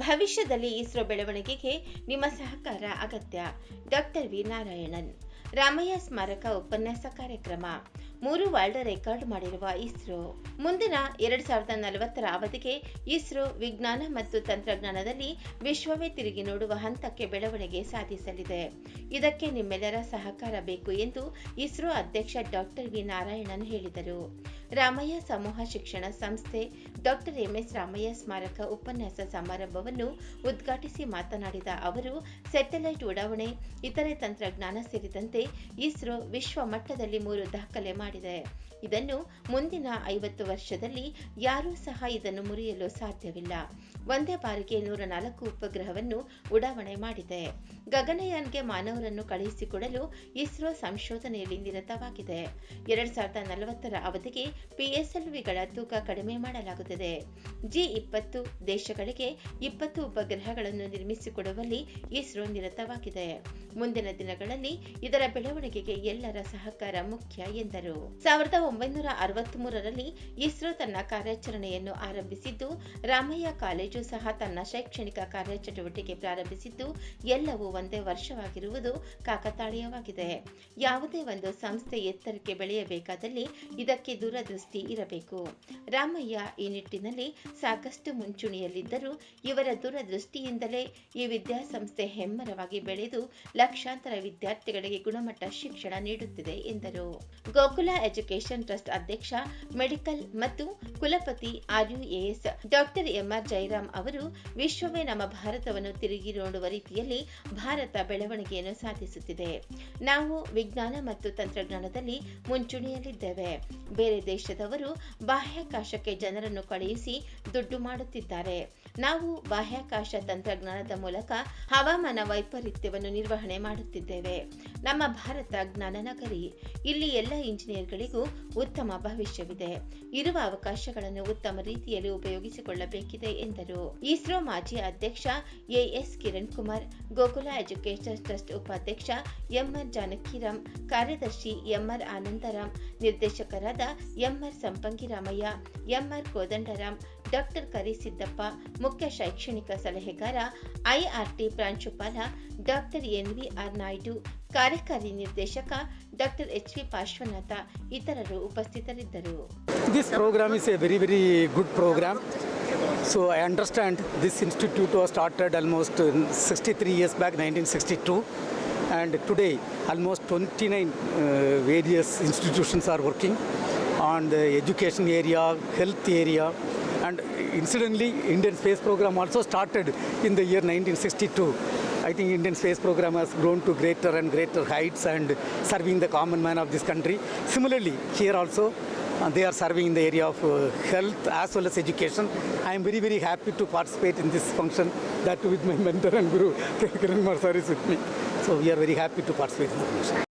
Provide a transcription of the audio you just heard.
ಭವಿಷ್ಯದಲ್ಲಿ ಇಸ್ರೋ ಬೆಳವಣಿಗೆಗೆ ನಿಮ್ಮ ಸಹಕಾರ ಅಗತ್ಯ. Doctor V Narayanan. ರಾಮಯ್ಯ ಸ್ಮಾರಕ ಉಪನ್ಯಾಸ ಕಾರ್ಯಕ್ರಮ. ಮೂರು ವರ್ಲ್ಡ್ ರೆಕಾರ್ಡ್ ಮಾಡಿರುವ ಇಸ್ರೋ. ಮುಂದಿನ ಎರಡ್ ಸಾವಿರದ ನಲವತ್ತರ ಅವಧಿಗೆ ಇಸ್ರೋ ವಿಜ್ಞಾನ ಮತ್ತು ತಂತ್ರಜ್ಞಾನದಲ್ಲಿ ವಿಶ್ವವೇ ತಿರುಗಿ ನೋಡುವ ಹಂತಕ್ಕೆ ಬೆಳವಣಿಗೆ ಸಾಧಿಸಲಿದೆ. ಇದಕ್ಕೆ ನಿಮ್ಮೆಲ್ಲರ ಸಹಕಾರ ಬೇಕು ಎಂದು ಇಸ್ರೋ ಅಧ್ಯಕ್ಷ ಡಾಕ್ಟರ್ ವಿ ನಾರಾಯಣನ್ ಹೇಳಿದರು. ರಾಮಯ್ಯ ಸಮೂಹ ಶಿಕ್ಷಣ ಸಂಸ್ಥೆ ಡಾಕ್ಟರ್ ಎಂಎಸ್ ರಾಮಯ್ಯ ಸ್ಮಾರಕ ಉಪನ್ಯಾಸ ಸಮಾರಂಭವನ್ನು ಉದ್ಘಾಟಿಸಿ ಮಾತನಾಡಿದ ಅವರು, ಸ್ಯಾಟಲೈಟ್ ಉಡಾವಣೆ, ಇತರೆ ತಂತ್ರಜ್ಞಾನ ಸೇರಿದಂತೆ ಇಸ್ರೋ ವಿಶ್ವ ಮಟ್ಟದಲ್ಲಿ ಮೂರು ದಾಖಲೆ ಮಾಡಿದೆ ಇದನ್ನು ಮುಂದಿನ ಐವತ್ತು ವರ್ಷದಲ್ಲಿ ಯಾರೂ ಸಹ ಇದನ್ನು ಮುರಿಯಲು ಸಾಧ್ಯವಿಲ್ಲ. ಒಂದೇ ಬಾರಿಗೆ ನೂರ ನಾಲ್ಕು ಉಪಗ್ರಹವನ್ನು ಉಡಾವಣೆ ಮಾಡಿದೆ. ಗಗನಯಾನ್ಗೆ ಮಾನವರನ್ನು ಕಳುಹಿಸಿಕೊಡಲು ಇಸ್ರೋ ಸಂಶೋಧನೆಯಲ್ಲಿ ನಿರತವಾಗಿದೆ. ಎರಡ್ ಸಾವಿರದ ನಲವತ್ತರ ಅವಧಿಗೆ ಪಿಎಸ್ಎಲ್ವಿಗಳ ತೂಕ ಕಡಿಮೆ ಮಾಡಲಾಗುತ್ತದೆ. ಜಿ ಇಪ್ಪತ್ತು ದೇಶಗಳಿಗೆ ಇಪ್ಪತ್ತು ಉಪಗ್ರಹಗಳನ್ನು ನಿರ್ಮಿಸಿಕೊಡುವಲ್ಲಿ ಇಸ್ರೋ ನಿರತವಾಗಿದೆ. ಮುಂದಿನ ದಿನಗಳಲ್ಲಿ ಇದರ ಬೆಳವಣಿಗೆಗೆ ಎಲ್ಲರ ಸಹಕಾರ ಮುಖ್ಯ ಎಂದರು. ಸಾವಿರದ ಒಂಬೈನೂರ ಅರವತ್ತ್ ಮೂರರಲ್ಲಿ ಇಸ್ರೋ ತನ್ನ ಕಾರ್ಯಾಚರಣೆಯನ್ನು ಆರಂಭಿಸಿದ್ದು, ರಾಮಯ್ಯ ಕಾಲೇಜು ಸಹ ತನ್ನ ಶೈಕ್ಷಣಿಕ ಕಾರ್ಯಚಟುವಟಿಕೆ ಪ್ರಾರಂಭಿಸಿದ್ದು, ಎಲ್ಲವೂ ಒಂದೇ ವರ್ಷವಾಗಿರುವುದು ಕಾಕತಾಳೀಯವಾಗಿದೆ. ಯಾವುದೇ ಒಂದು ಸಂಸ್ಥೆ ಎತ್ತರಕ್ಕೆ ಬೆಳೆಯಬೇಕಾದಲ್ಲಿ ಇದಕ್ಕೆ ದೂರದೃಷ್ಟಿ ಇರಬೇಕು. ರಾಮಯ್ಯ ಈ ನಿಟ್ಟಿನಲ್ಲಿ ಸಾಕಷ್ಟು ಮುಂಚೂಣಿಯಲ್ಲಿದ್ದರೂ ಇವರ ದೂರದೃಷ್ಟಿಯಿಂದಲೇ ಈ ವಿದ್ಯಾಸಂಸ್ಥೆ ಹೆಮ್ಮರವಾಗಿ ಬೆಳೆದು ಲಕ್ಷಾಂತರ ವಿದ್ಯಾರ್ಥಿಗಳಿಗೆ ಗುಣಮಟ್ಟ ಶಿಕ್ಷಣ ನೀಡುತ್ತಿದೆ ಎಂದರು. ಗೋಕುಲ ಎಜುಕೇಷನ್ ಟ್ರಸ್ಟ್ ಅಧ್ಯಕ್ಷ, ಮೆಡಿಕಲ್ ಮತ್ತು ಕುಲಪತಿ ಆರ್ಯುಎಎಸ್ ಡಾಕ್ಟರ್ ಎಂಆರ್ ಜಯರಾಮ್ ಅವರು ವಿಶ್ವವೇ ನಮ್ಮ ಭಾರತವನ್ನು ತಿರುಗಿ ನೋಡುವ ರೀತಿಯಲ್ಲಿ ಭಾರತ ಬೆಳವಣಿಗೆಯನ್ನು ಸಾಧಿಸುತ್ತಿದೆ. ನಾವು ವಿಜ್ಞಾನ ಮತ್ತು ತಂತ್ರಜ್ಞಾನದಲ್ಲಿ ಮುಂಚೂಣಿಯಲ್ಲಿದ್ದೇವೆ. ಬೇರೆ ದೇಶದವರು ಬಾಹ್ಯಾಕಾಶಕ್ಕೆ ಜನರನ್ನು ಕಳುಹಿಸಿ ದುಡ್ಡು ಮಾಡುತ್ತಿದ್ದಾರೆ. ನಾವು ಬಾಹ್ಯಾಕಾಶ ತಂತ್ರಜ್ಞಾನದ ಮೂಲಕ ಹವಾಮಾನ ವೈಪರೀತ್ಯವನ್ನು ನಿರ್ವಹಣೆ ಮಾಡುತ್ತಿದ್ದೇವೆ. ನಮ್ಮ ಭಾರತ ಜ್ಞಾನ ನಗರಿ, ಇಲ್ಲಿ ಎಲ್ಲ ಇಂಜಿನಿಯರ್ಗಳಿಗೂ ಉತ್ತಮ ಭವಿಷ್ಯವಿದೆ. ಇರುವ ಅವಕಾಶಗಳನ್ನು ಉತ್ತಮ ರೀತಿಯಲ್ಲಿ ಉಪಯೋಗಿಸಿಕೊಳ್ಳಬೇಕಿದೆ ಎಂದರು. ಇಸ್ರೋ ಮಾಜಿ ಅಧ್ಯಕ್ಷ A S Kiran Kumar Gokula education trust ಉಪಾಧ್ಯಕ್ಷ ಎಂಆರ್ ಜಾನಕಿರಾಮ್, ಕಾರ್ಯದರ್ಶಿ ಎಂಆರ್ ಆನಂದರಾಮ್, ನಿರ್ದೇಶಕರಾದ M R Sampangiramaiah, M R Kodandaram doctor Karisiddappa ಮುಖ್ಯ ಶೈಕ್ಷಣಿಕ ಸಲಹೆಗಾರ ಐಆರ್ಟಿ ಪ್ರಾಂಶುಪಾಲ ಡಾಕ್ಟರ್ ಎನ್ವಿಆರ್ ನಾಯ್ಡು ಕಾರ್ಯಕಾರಿ ನಿರ್ದೇಶಕ ಡಾಕ್ಟರ್ ಎಚ್ ವಿ ಪಾರ್ಶ್ವನಾಥ ಇತರರು ಉಪಸ್ಥಿತರಿದ್ದರು This program is a very, very good program. So I understand this institute was started almost uh, 63 years back, 1962. And today, almost 29 uh, various institutions are working on the education area, health area, and incidentally, Indian space program also started in the year 1962. I think Indian space program has grown to greater and greater heights and serving the common man of this country. Similarly, here also uh, they are serving in the area of uh, health as well as education. I am very, very happy to participate in this function, that with my mentor and guru, Kiran Kumar sir is with me. So we are very happy to participate in the function.